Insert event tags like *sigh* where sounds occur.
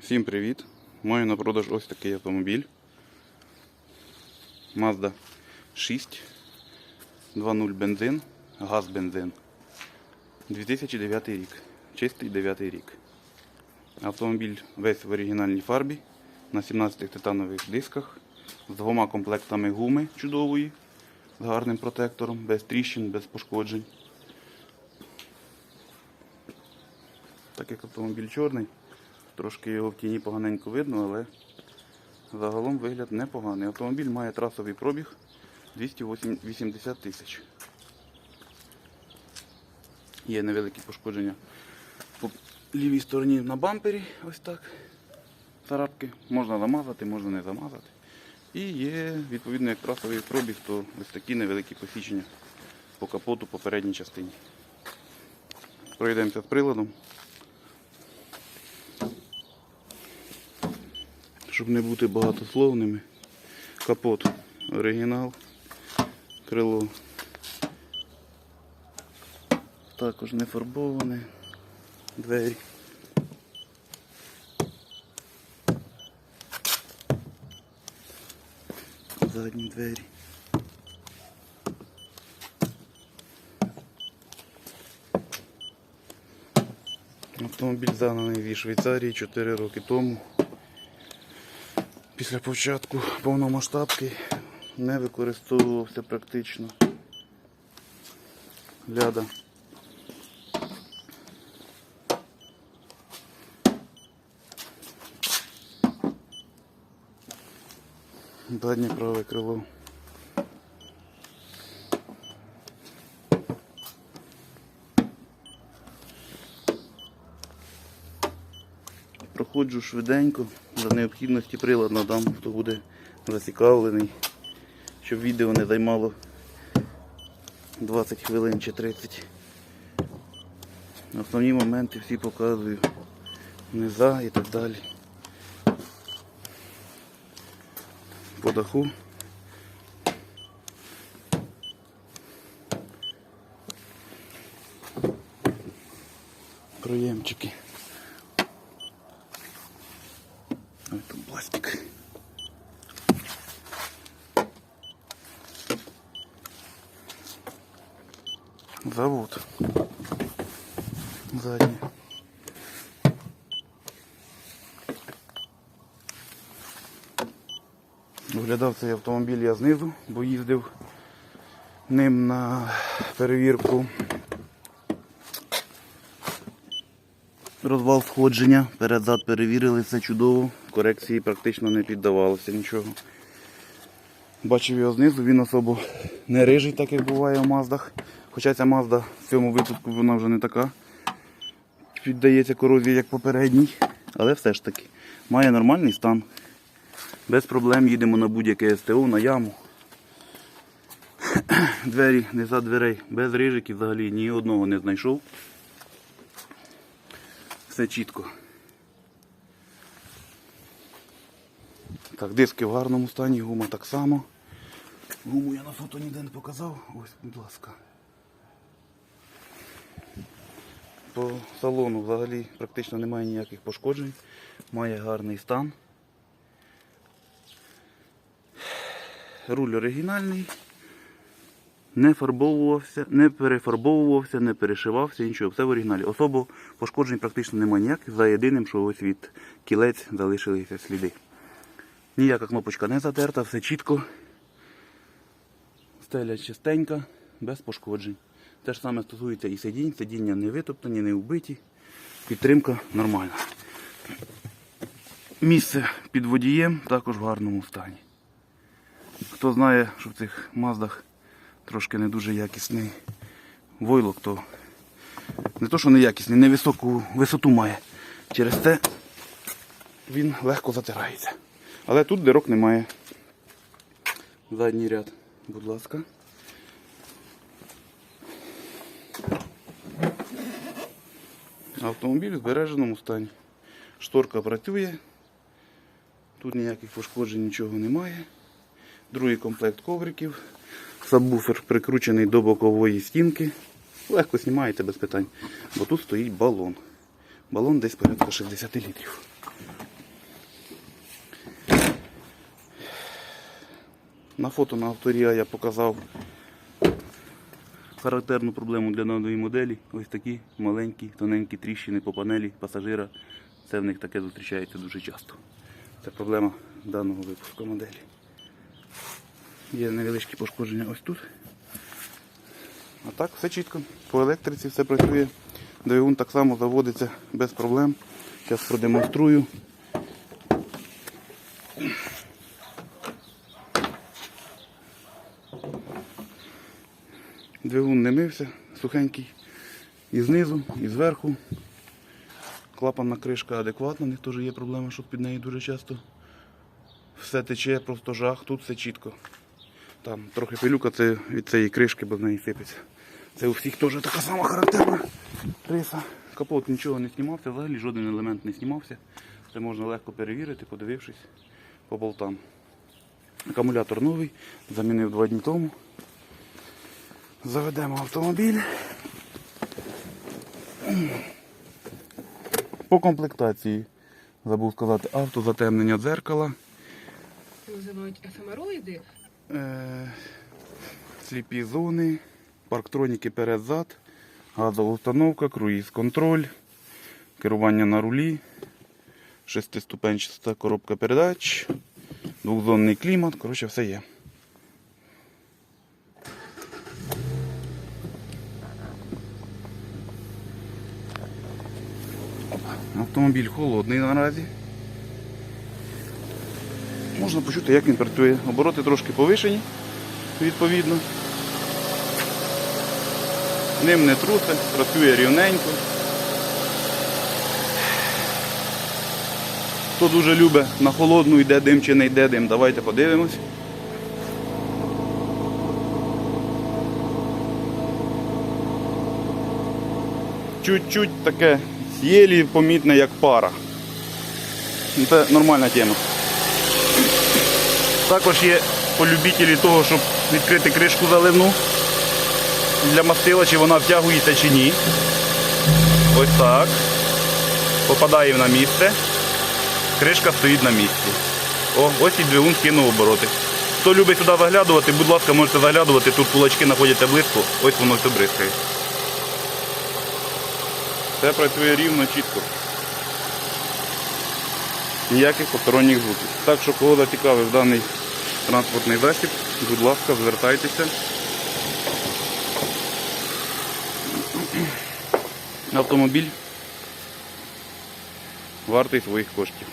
Всім привіт! Маю на продаж ось такий автомобіль. Mazda 6 2.0 бензин, газ бензин. 2009 рік. Чистий 9 рік. Автомобіль весь в оригінальній фарбі на 17 титанових дисках з двома комплектами гуми чудової, з гарним протектором, без тріщин, без пошкоджень. Так як автомобіль чорний, трошки його в тіні поганенько видно, але загалом вигляд непоганий. Автомобіль має трасовий пробіг 280 тисяч. Є невеликі пошкодження по лівій стороні на бампері, ось так. Царапки. Можна замазати, можна не замазати. І є, відповідно, як трасовий пробіг, то ось такі невеликі посічення по капоту по передній частині. Пройдемося з приладом. Щоб не бути багатословними. Капот оригінал, крило також не фарбоване, двері. Задні двері. Автомобіль загнаний в Швейцарії 4 роки тому. Після початку повномасштабки не використовувався практично. Ляда. Заднє праве крило. Проходжу швиденько, за необхідності прилад надам, хто буде зацікавлений, щоб відео не займало 20 хвилин чи 30. Основні моменти всі показую. Низа і так далі. По даху. Проємчики. Ой, тут пластик. Завод. Задний. Виглядав цей автомобіль я знизу, бо їздив ним на перевірку Розвал сходження, перед-зад перевірили, все чудово, корекції практично не піддавалося нічого. Бачив його знизу, він особо не рижий, так як буває у Маздах. Хоча ця Мазда в цьому випадку вона вже не така. Піддається корозії, як попередній. Але все ж таки має нормальний стан. Без проблем їдемо на будь-яке СТО, на яму. *clears throat* Двері, не за дверей, без рижиків взагалі ні одного не знайшов. Все чітко. Так, диски в гарному стані, гума так само. Гуму я на фото ніде не показав. Ось, будь ласка. По салону взагалі практично немає ніяких пошкоджень. Має гарний стан. Руль оригінальний. Не фарбовувався, не перефарбовувався, не перешивався, нічого. Все в оригіналі. Особо пошкоджень практично немає ніяких, за єдиним, що ось від кілець залишилися сліди. Ніяка кнопочка не затерта, все чітко. Стеля чистенька, без пошкоджень. Те ж саме стосується і сидінь, сидіння не витоптані, не вбиті. Підтримка нормальна. Місце під водієм також в гарному стані. Хто знає, що в цих маздах трошки не дуже якісний войлок, то не то, що не якісний, невисоку висоту має. Через це він легко затирається. Але тут дирок немає. Задній ряд, будь ласка. Автомобіль в збереженому стані. Шторка працює. Тут ніяких пошкоджень нічого немає. Другий комплект ковриків. Сабвуфер прикручений до бокової стінки. Легко знімаєте без питань. Бо тут стоїть балон. Балон десь порядка 60 літрів. На фото на авторія я показав характерну проблему для нової моделі. Ось такі маленькі, тоненькі тріщини по панелі пасажира. Це в них таке зустрічається дуже часто. Це проблема даного випуску моделі. Є невеличкі пошкодження ось тут. А так все чітко. По електриці все працює. Двигун так само заводиться без проблем. Зараз продемонструю. Двигун не мився, сухенький. І знизу, і зверху. Клапанна кришка адекватна, у них теж є проблема, що під нею дуже часто все тече, просто жах, тут все чітко. Там трохи пилюка це від цієї кришки, бо з неї сипеться. Це у всіх теж така сама характерна риса. Капот нічого не знімався, взагалі жоден елемент не знімався. Це можна легко перевірити, подивившись по болтам. Акумулятор новий, замінив два дні тому. Заведемо автомобіль. По комплектації забув сказати автозатемнення дзеркала. називають ефемероїди. Е, сліпі зони, парктроніки перед-зад, газова установка, круїз-контроль, керування на рулі, шестиступенчаста коробка передач, двохзонний клімат, коротше, все є. Автомобіль холодний наразі. Можна почути, як він працює. Обороти трошки повишені, відповідно. Ним не трусе, працює рівненько. Хто дуже любить на холодну йде дим чи не йде дим, давайте подивимось. Чуть-чуть таке єлі помітне, як пара. Ну, Це нормальна тема. Також є полюбителі того, щоб відкрити кришку заливну для мастила, чи вона втягується чи ні. Ось так. Попадає на місце. Кришка стоїть на місці. О, ось і двигун кинув обороти. Хто любить сюди заглядувати, будь ласка, можете заглядувати. Тут кулачки знаходяться близько, ось воно все бризкає. Все працює рівно, чітко. Ніяких посторонніх звуків. Так що кого зацікавив даний транспортний засіб, будь ласка, звертайтеся. Автомобіль вартий своїх коштів.